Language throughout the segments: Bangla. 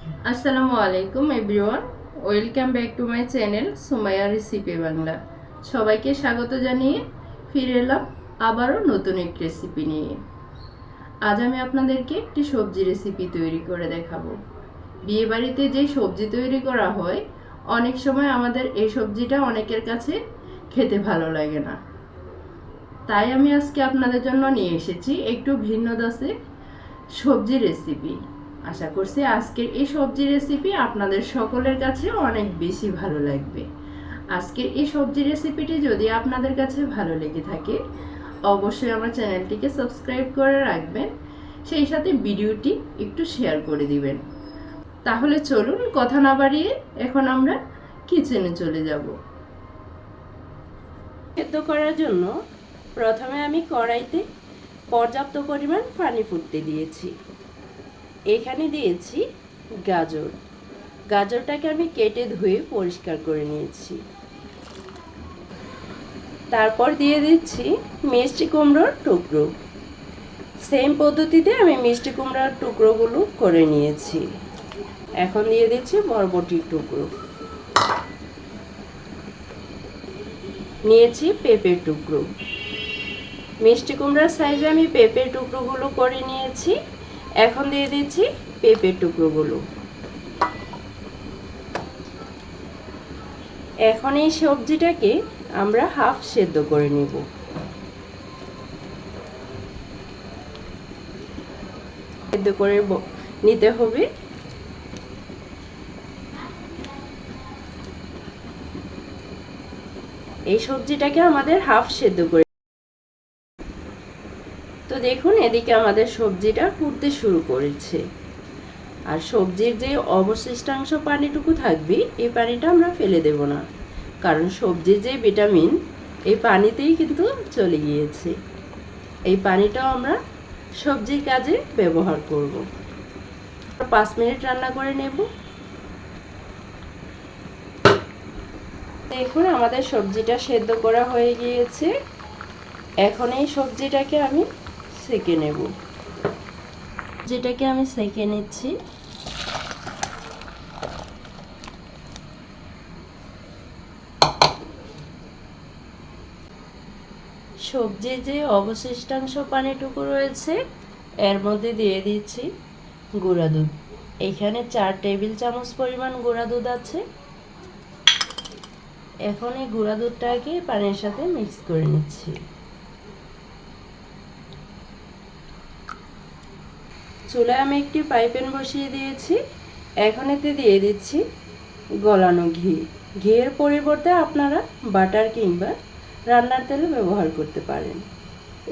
আসসালামু আলাইকুম, everyone. Welcome back to my channel Sumaiya recipe Bangla. সবাইকে স্বাগত জানিয়ে ফিরে এলাম আবারও নতুন একটি রেসিপি নিয়ে। আজ আমি আপনাদেরকে একটি সবজি রেসিপি তৈরি করে দেখাবো। বিয়েবাড়িতে যে সবজি তৈরি করা হয়, অনেক সময় আমাদের এই সবজিটা অনেকের কাছে খেতে ভালো লাগে না। তাই আমি আজকে আপনাদের জন্য নিয়ে এসেছি একটু ভিন্ন দাসে সবজি রেসিপি। আশা করছি আজকের এই সবজি রেসিপি আপনাদের সকলের কাছে অনেক বেশি ভালো লাগবে। আজকের এই সবজি রেসিপিটি যদি আপনাদের কাছে ভালো লেগে থাকে, অবশ্যই আমার চ্যানেলটিকে সাবস্ক্রাইব করে রাখবেন, সেই সাথে ভিডিওটি একটু শেয়ার করে দিবেন। তাহলে চলুন কথা না বাড়িয়ে এখন আমরা কিচেনে চলে যাব। সেদ্ধ করার জন্য প্রথমে আমি কড়াইতে পর্যাপ্ত পরিমাণ পানি ফুটতে দিয়েছি। এখানে দিয়েছি গাজর। গাজরটাকে আমি কেটে ধুয়ে পরিষ্কার করে নিয়েছি। তারপর দিয়ে দিচ্ছি মিষ্টি কুমড়োর টুকরো। সেম পদ্ধতিতে আমি মিষ্টি কুমড়ার টুকরোগুলো করে নিয়েছি। এখন দিয়ে দিচ্ছি বরবটির টুকরো। নিয়েছি পেঁপের টুকরো। মিষ্টি কুমড়ার সাইজে আমি পেঁপের টুকরোগুলো করে নিয়েছি। এখন দিয়ে দিচ্ছি পেঁপের টুকরোগুলো। এখন এই সবজিটাকে আমরা হাফ সেদ্ধ করে নিব। সেদ্ধ করে নিতে হবে। এই সবজিটাকে আমাদের হাফ সেদ্ধ করে দেখুন, এদিকে আমাদের সবজিটা ফুটতে শুরু করেছে। আর সবজির যে অবশিষ্টাংশ পানিটুকু থাকবে এই পানিটা আমরা ফেলে দেব না। কারণ সবজির যে ভিটামিন, এই পানিতেই কিন্তু চলে গিয়েছে। এই পানিটাও আমরা সবজির কাজে ব্যবহার করব। পাঁচ মিনিট রান্না করে নেব। দেখুন, আমাদের সবজিটা সেদ্ধ করা হয়ে গিয়েছে। এখন এই সবজিটাকে আমি সেকে নেব। যেটাকে আমি সেঁকে নিচ্ছি। সবজি যে অবশিষ্টাংশ পানিটুকু রয়েছে, এর মধ্যে দিয়ে দিচ্ছি গুঁড়া দুধ। এখানে চার টেবিল চামচ পরিমাণ গুঁড়া দুধ আছে। এখন এই গুঁড়া দুধটাকে পানির সাথে মিক্স করে নিচ্ছি। চুলায় আমি একটি পাইপেন বসিয়ে দিয়েছি। এখন এতে দিয়ে দিচ্ছি গলানো ঘি। ঘিয়ের পরিবর্তে আপনারা বাটার কিংবা রান্নার তেলও ব্যবহার করতে পারেন।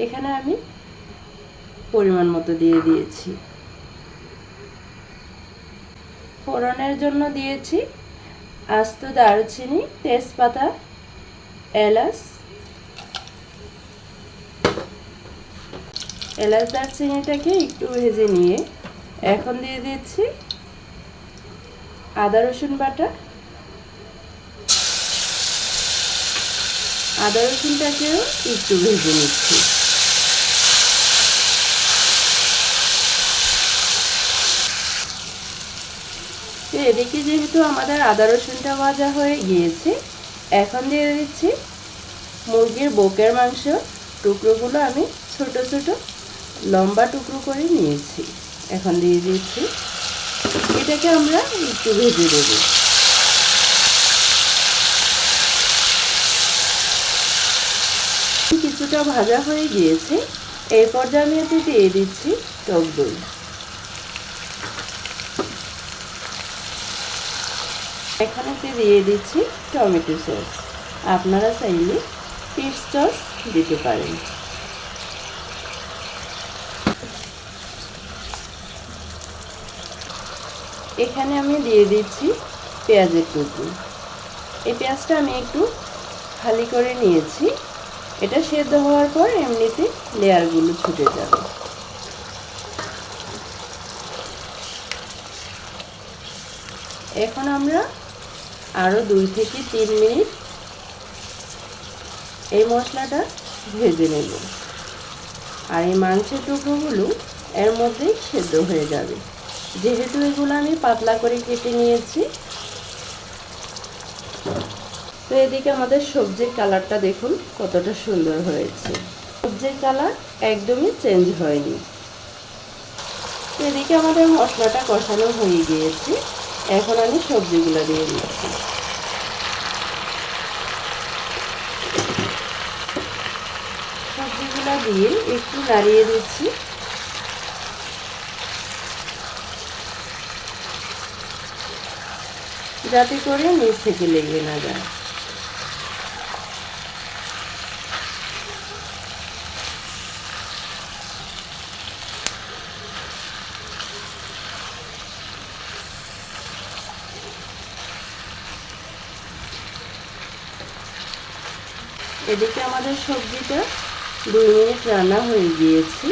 এখানে আমি পরিমাণ মতো দিয়ে দিয়েছি। ফোড়নের জন্য দিয়েছি আস্ত দারুচিনি, তেজপাতা, এলাচ এলাচ দারচিনিটাকে একটু ভেজে নিয়ে এখন দিয়ে দিচ্ছি আদা রসুন বাটা। আদা রসুনটাকেও একটু ভেজে নিচ্ছি। এদিকে যেহেতু আমাদের আদা রসুনটা ভাজা হয়ে গিয়েছে, এখন দিয়ে দিচ্ছি মুরগির বোকের মাংস। টুকরোগুলো আমি ছোট ছোট লম্বা টুকরো করে নিয়েছি। এখন দিয়ে দিচ্ছি। এটাকে আমরা একটু ভেজে দেব কিছুটা ভাজা হয়ে গিয়েছে। এই পর্যায়ে দিয়ে দিচ্ছি টক দই। এখানেতে দিয়ে দিচ্ছি টমেটো সস। আপনারা চাইলে পিস সস দিতে পারেন। এখানে আমি দিয়ে দিচ্ছি পেঁয়াজের টুকরো। এই পেঁয়াজটা আমি একটু খালি করে নিয়েছি। এটা সেদ্ধ হওয়ার পর এমনিতে লেয়ারগুলো ছুটে যাবে। এখন আমরা আরও দুই থেকে তিন মিনিট এই মশলাটা ভেজে নেব। আর এই মাংসের টুকরোগুলো এর মধ্যেই সেদ্ধ হয়ে যাবে। যেহেতু এগুলো আমি পাতলা করে কেটে নিয়েছি, তো এদিকে আমাদের সবজির কালারটা দেখুন কতটা সুন্দর হয়েছে। সবজির কালার একদমই চেঞ্জ হয়নি। এদিকে আমাদের মশলাটা কষানো হয়ে গিয়েছে। এখন আমি সবজিগুলো দিয়ে দিচ্ছি। সবজিগুলো দিয়ে একটু নাড়িয়ে দিচ্ছি। যাতে করে নিচ থেকে লেগে না যায়। এদিকে আমাদের সবজিটা দুই মিনিট রান্না হয়ে গিয়েছি।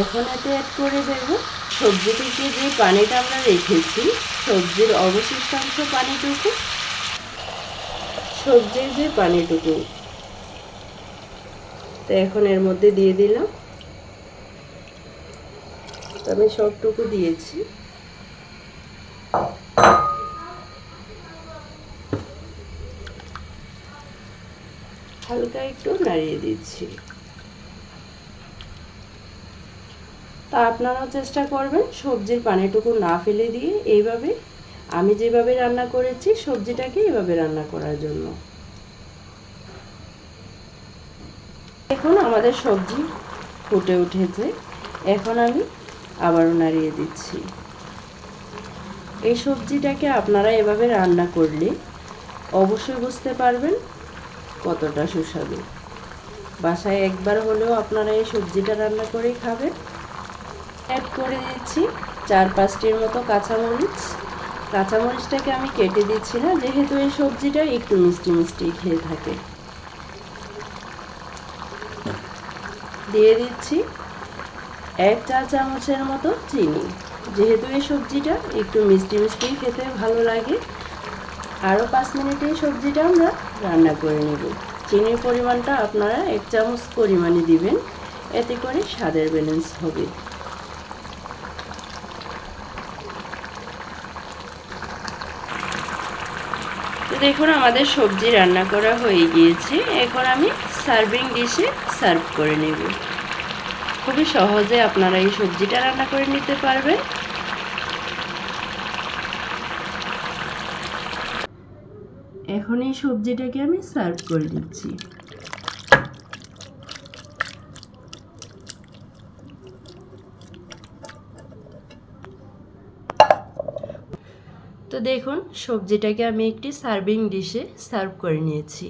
এখন এতে অ্যাড করে দেব। সবজি যে পানিটা আমরা রেখেছি, সবজির অবশিষ্টাংশ পানিটুকু, সবজির যে পানিটুকু। তো এখন এর মধ্যে দিয়ে দিলাম। আমি সবটুকু দিয়েছি। হালকা একটু নাড়িয়ে দিচ্ছি। তা আপনারাও চেষ্টা করবেন সবজির পানিটুকু না ফেলে দিয়ে এইভাবে আমি যেভাবে রান্না করেছি সবজিটাকে এভাবে রান্না করার জন্য। এখন আমাদের সবজি ফুটে উঠেছে। এখন আমি আবারও নাড়িয়ে দিচ্ছি। এই সবজিটাকে আপনারা এভাবে রান্না করলে অবশ্যই বুঝতে পারবেন কতটা সুস্বাদু। বাসায় একবার হলেও আপনারা এই সবজিটা রান্না করেই খাবেন। অ্যাড করে দিচ্ছি চার পাঁচটির মতো কাঁচামরিচ। কাঁচামরিচটাকে আমি কেটে দিচ্ছি না, যেহেতু এই সবজিটা একটু মিষ্টি মিষ্টি খেয়ে থাকে। দিয়ে দিচ্ছি এক চা চামচের মতো চিনি। যেহেতু এই সবজিটা একটু মিষ্টি মিষ্টি খেতে ভালো লাগে, আরও পাঁচ মিনিটে সবজিটা আমরা রান্না করে নেব। চিনির পরিমাণটা আপনারা এক চামচ পরিমাণে দিবেন, এতে করে স্বাদের ব্যালেন্স হবে। দেখুন আমাদের সবজি রান্না করা হয়ে গিয়েছে। এখন আমি সার্ভিং ডিশে সার্ভ করে নেব। খুবই সহজে আপনারা এই সবজিটা রান্না করে নিতে পারবেন। এখন এই সবজিটাকে আমি সার্ভ করে দিচ্ছি তো দেখুন, সবজিটাকে আমি একটি সার্ভিং ডিশে সার্ভ করে নিয়েছি।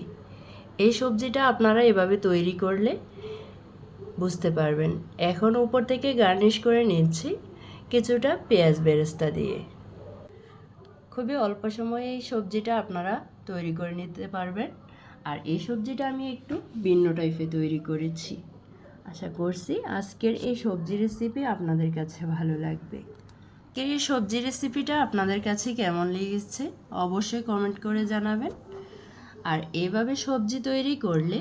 এই সবজিটা আপনারা এভাবে তৈরি করলে বুঝতে পারবেন। এখন উপর থেকে গার্নিশ করে নিচ্ছি কিছুটা পেঁয়াজ বেরেস্তা দিয়ে। খুবই অল্প সময়ে এই সবজিটা আপনারা তৈরি করে নিতে পারবেন। আর এই সবজিটা আমি একটু ভিন্ন টাইপে তৈরি করেছি। আশা করছি আজকের এই সবজি রেসিপি আপনাদের কাছে ভালো লাগবে। কে এই সবজি রেসিপিটা আপনাদের কাছে কেমন লেগেছে অবশ্যই কমেন্ট করে জানাবেন। আর এভাবে সবজি তৈরি করলে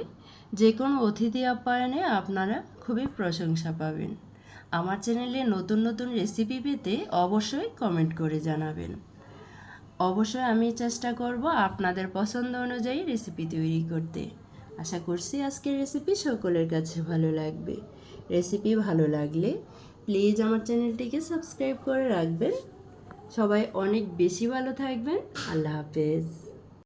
যে কোনো অতিথি আপ্যায়নে আপনারা খুবই প্রশংসা পাবেন। আমার চ্যানেলে নতুন নতুন রেসিপি পেতে অবশ্যই কমেন্ট করে জানাবেন। অবশ্যই আমি চেষ্টা করব আপনাদের পছন্দ অনুযায়ী রেসিপি তৈরি করতে। আশা করছি আজকের রেসিপি সকলের কাছে ভালো লাগবে। রেসিপি ভালো লাগলে প্লিজ আমার চ্যানেলটিকে সাবস্ক্রাইব করে রাখবেন। সবাই অনেক বেশি ভালো থাকবেন। আল্লাহ হাফেজ।